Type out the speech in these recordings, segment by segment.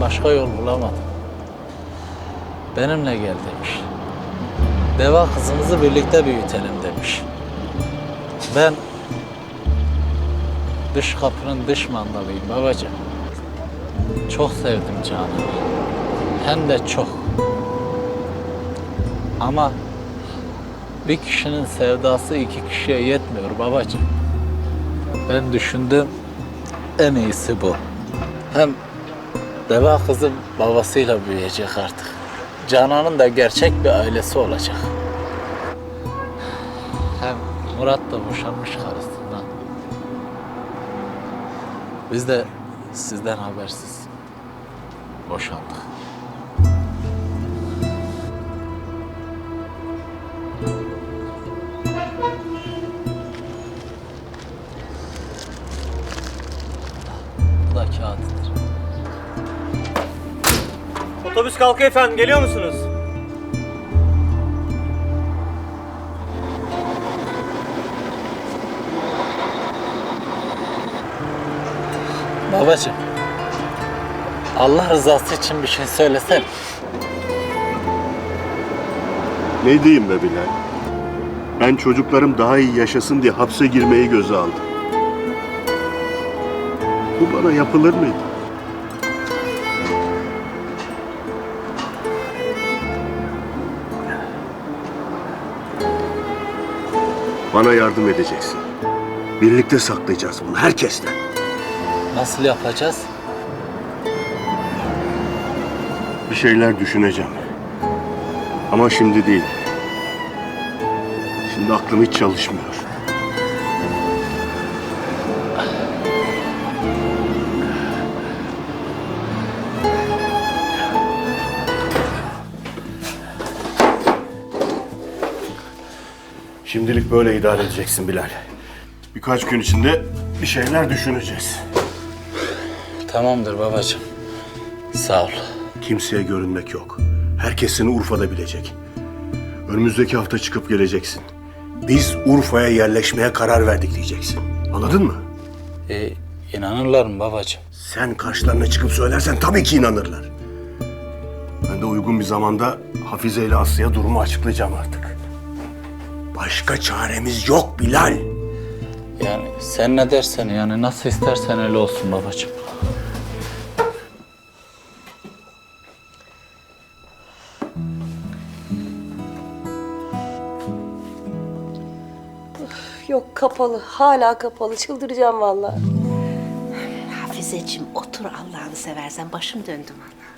Başka yol bulamadım. Benimle gel demiş. Deva kızımızı birlikte büyütelim demiş. Ben dış kapının dış mandalıyım babacığım. Çok sevdim Canan'ı. Hem de çok. Ama bir kişinin sevdası iki kişiye yetmiyor babacığım. Ben düşündüm en iyisi bu. Hem Deva kızım babasıyla büyüyecek artık. Canan'ın da gerçek bir ailesi olacak. Hem Murat da boşanmış karısından. Biz de sizden habersiz boşandık. Otobüs kalkıyor efendim. Geliyor musunuz? Babacığım. Allah rızası için bir şey söylesen. Ne diyeyim be Bilal? Ben çocuklarım daha iyi yaşasın diye hapse girmeyi göze aldım. Bu bana yapılır mıydı? Bana yardım edeceksin. Birlikte saklayacağız bunu herkesten. Nasıl yapacağız? Bir şeyler düşüneceğim. Ama şimdi değil. Şimdi aklım hiç çalışmıyor. Şimdilik böyle idare edeceksin Bilal. Birkaç gün içinde bir şeyler düşüneceğiz. Tamamdır babacığım. Sağ ol. Kimseye görünmek yok. Herkes seni Urfa'da bilecek. Önümüzdeki hafta çıkıp geleceksin. Biz Urfa'ya yerleşmeye karar verdik diyeceksin. Anladın mı? E, inanırlar mı babacığım? Sen karşılarına çıkıp söylersen tabii ki inanırlar. Ben de uygun bir zamanda Hafize ile Aslı'ya durumu açıklayacağım artık. Başka çaremiz yok Bilal. Yani sen ne dersen yani nasıl istersen öyle olsun babacığım. Yok kapalı. Hala kapalı. Çıldıracağım vallahi. Hafizeciğim otur Allah'ını seversen başım döndü valla.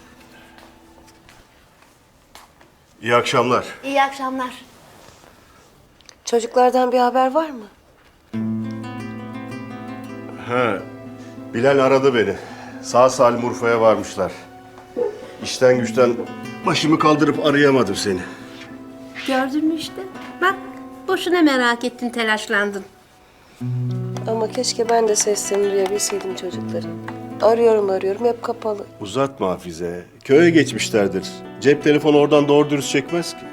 İyi akşamlar. İyi akşamlar. Çocuklardan bir haber var mı? He, Bilal aradı beni. Sağ salim Urfa'ya varmışlar. İşten güçten başımı kaldırıp arayamadım seni. Gördün mü işte? Bak boşuna merak ettin telaşlandın. Ama keşke ben de seslerini duyabilseydim çocukların. Arıyorum arıyorum hep kapalı. Uzatma Hafize. Köye geçmişlerdir. Cep telefonu oradan doğru dürüst çekmez ki.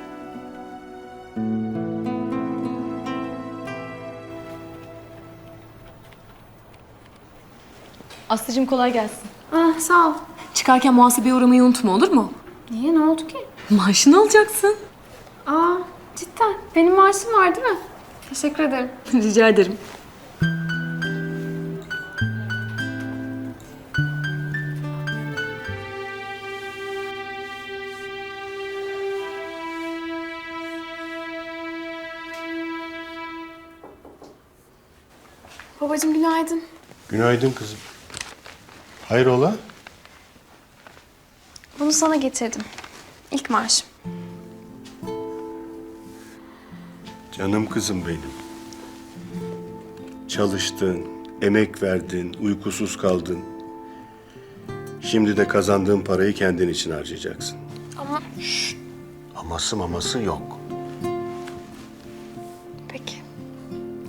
Aslıcığım kolay gelsin. Ah sağ ol. Çıkarken muhasebeye uğramayı unutma olur mu? Niye ne oldu ki? Maaşını alacaksın. Aa cidden benim maaşım var değil mi? Teşekkür ederim. Rica ederim. Babacığım günaydın. Günaydın kızım. Hayrola? Bunu sana getirdim. İlk maaşım. Canım kızım benim. Çalıştın, emek verdin, uykusuz kaldın. Şimdi de kazandığın parayı kendin için harcayacaksın. Ama Aması maması yok. peki.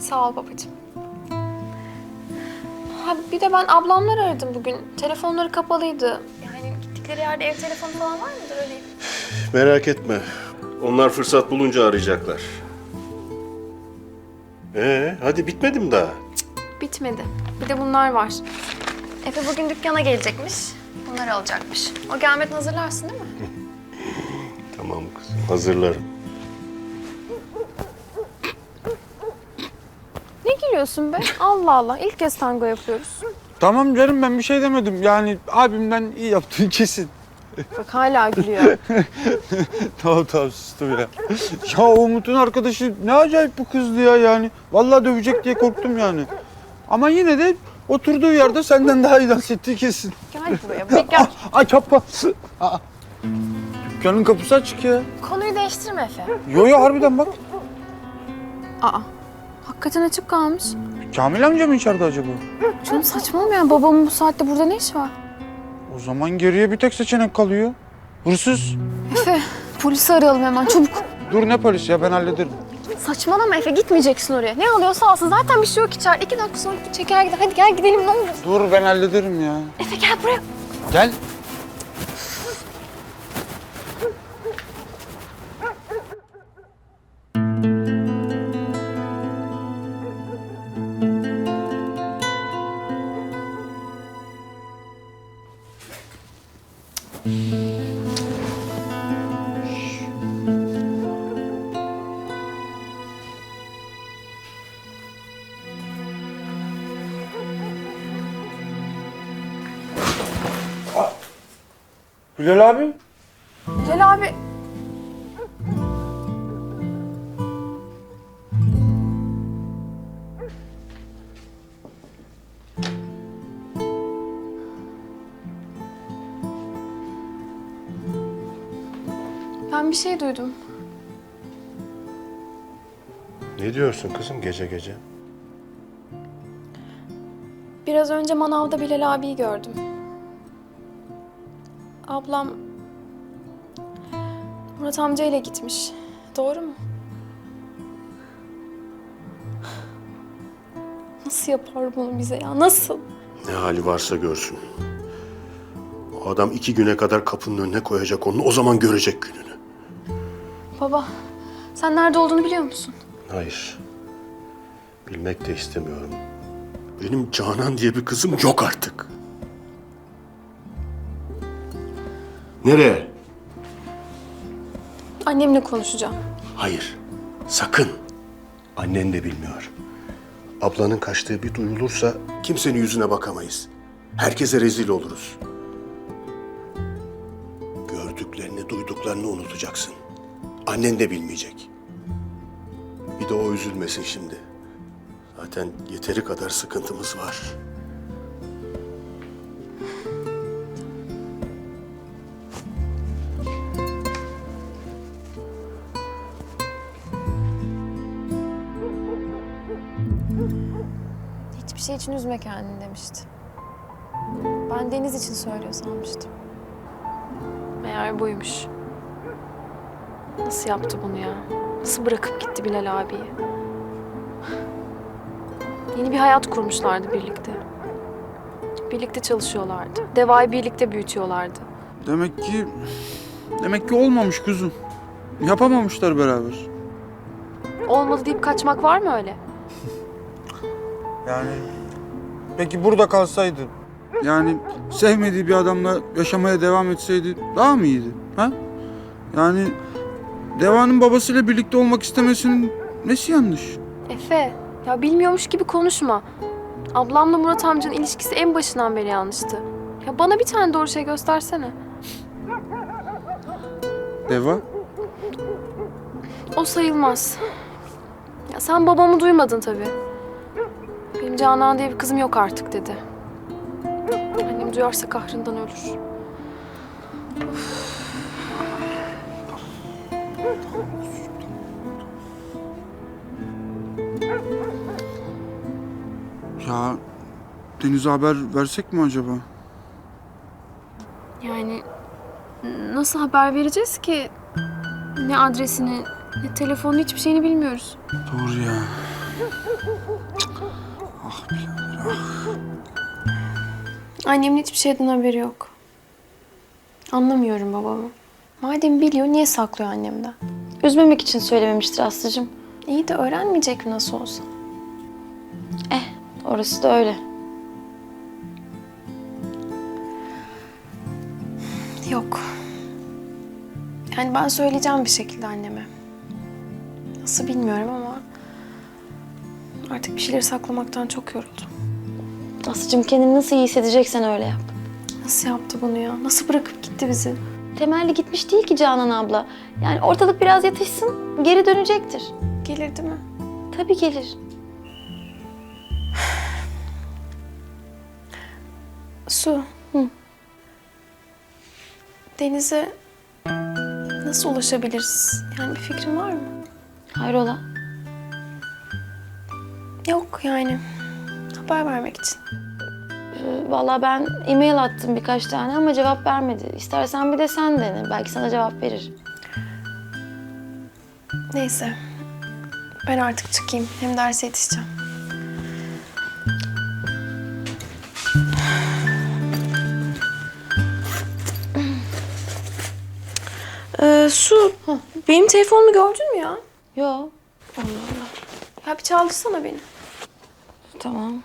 Sağ ol babacığım. Ha bir de ben ablamlar aradım bugün. Telefonları kapalıydı. Yani gittikleri yerde ev telefonu falan var mıdır öyle? Merak etme. Onlar fırsat bulunca arayacaklar. Ee, hadi bitmedi mi daha? Bitmedi. Bir de bunlar var. Efe bugün dükkana gelecekmiş. Onları alacakmış. O gelmeden hazırlarsın değil mi? Tamam kızım hazırlarım. Ne gülüyorsun be? Allah Allah. İlk kez tango yapıyoruz. Tamam canım ben bir şey demedim. Yani abimden iyi yaptığın kesin. Bak hala gülüyor. tamam tamam sustum ya. ya o Umut'un arkadaşı ne acayip bu kızdı ya yani. Vallahi dövecek diye korktum yani. Ama yine de oturduğu yerde senden daha iyi dans ettiği kesin. Gel buraya. Bir gel. Ay. Aa. Dükkanın kapısı açık ya. Konuyu değiştirme Efe. Yo yo harbiden bak. Aa. Hakikaten açık kalmış. Kamil amca mı içeride acaba? Canım saçmalama yani babamın bu saatte burada ne işi var? O zaman geriye bir tek seçenek kalıyor. Hırsız. Efe polisi arayalım hemen çabuk. Dur ne polis ya ben hallederim. Saçmalama Efe gitmeyeceksin oraya. Ne alıyorsa alsın zaten bir şey yok içeride. İki dakika sonra çeker gider. Hadi gel gidelim ne olur. Dur ben hallederim ya. Efe gel buraya. Gel. Bilal abi. Gel abi. Ben bir şey duydum. Ne diyorsun kızım gece gece? Biraz önce manavda Bilal abiyi gördüm. Ablam Murat amcayla gitmiş. Doğru mu? Nasıl yapar bunu bize ya? Nasıl? Ne hali varsa görsün. O adam iki güne kadar kapının önüne koyacak onu. O zaman görecek gününü. Baba, sen nerede olduğunu biliyor musun? Hayır. Bilmek de istemiyorum. Benim Canan diye bir kızım yok artık. Nereye? Annemle konuşacağım. Hayır. Sakın. Annen de bilmiyor. Ablanın kaçtığı bir duyulursa kimsenin yüzüne bakamayız. Herkese rezil oluruz. Gördüklerini, duyduklarını unutacaksın. Annen de bilmeyecek. Bir de o üzülmesin şimdi. Zaten yeteri kadar sıkıntımız var. Hiçbir şey için üzme kendini demişti. Ben Deniz için söylüyor sanmıştım. Meğer buymuş. Nasıl yaptı bunu ya? Nasıl bırakıp gitti Bilal abiyi? Yeni bir hayat kurmuşlardı birlikte. Birlikte çalışıyorlardı. Deva'yı birlikte büyütüyorlardı. Demek ki demek ki olmamış kuzum. Yapamamışlar beraber. Olmadı deyip kaçmak var mı öyle? Yani peki burada kalsaydı yani sevmediği bir adamla yaşamaya devam etseydi daha mı iyiydi? Ha? Yani Deva'nın babasıyla birlikte olmak istemesinin nesi yanlış? Efe, ya bilmiyormuş gibi konuşma. Ablamla Murat amcanın ilişkisi en başından beri yanlıştı. Ya bana bir tane doğru şey göstersene. Deva? O sayılmaz. Ya sen babamı duymadın tabii. Benim Canan diye bir kızım yok artık dedi. Annem duyarsa kahrından ölür. Ya Deniz'e haber versek mi acaba? Yani nasıl haber vereceğiz ki? Ne adresini, ne telefonunu hiçbir şeyini bilmiyoruz. Doğru ya. Annemin hiçbir şeyden haberi yok. Anlamıyorum babamı. Madem biliyor niye saklıyor annemden? Üzmemek için söylememiştir Aslı'cığım. İyi de öğrenmeyecek mi nasıl olsa? Orası da öyle. Yok. Yani ben söyleyeceğim bir şekilde anneme. Nasıl bilmiyorum ama artık bir şeyleri saklamaktan çok yoruldum. Aslıcığım kendini nasıl iyi hissedeceksen öyle yap. Nasıl yaptı bunu ya? Nasıl bırakıp gitti bizi? Temelli gitmiş değil ki Canan abla. Yani ortalık biraz yatışsın, geri dönecektir. Gelir değil mi? Tabii gelir. Su. Hı. Denize nasıl ulaşabiliriz? Yani bir fikrin var mı? Hayrola? Yok yani. Haber vermek için. Ee, Vallahi ben e-mail attım birkaç tane ama cevap vermedi. İstersen bir de sen dene. Belki sana cevap verir. Neyse. Ben artık çıkayım. Hem derse yetişeceğim. Ee, Su, benim telefonumu gördün mü ya? Yo, Ya bir çaldırsana beni. Tamam.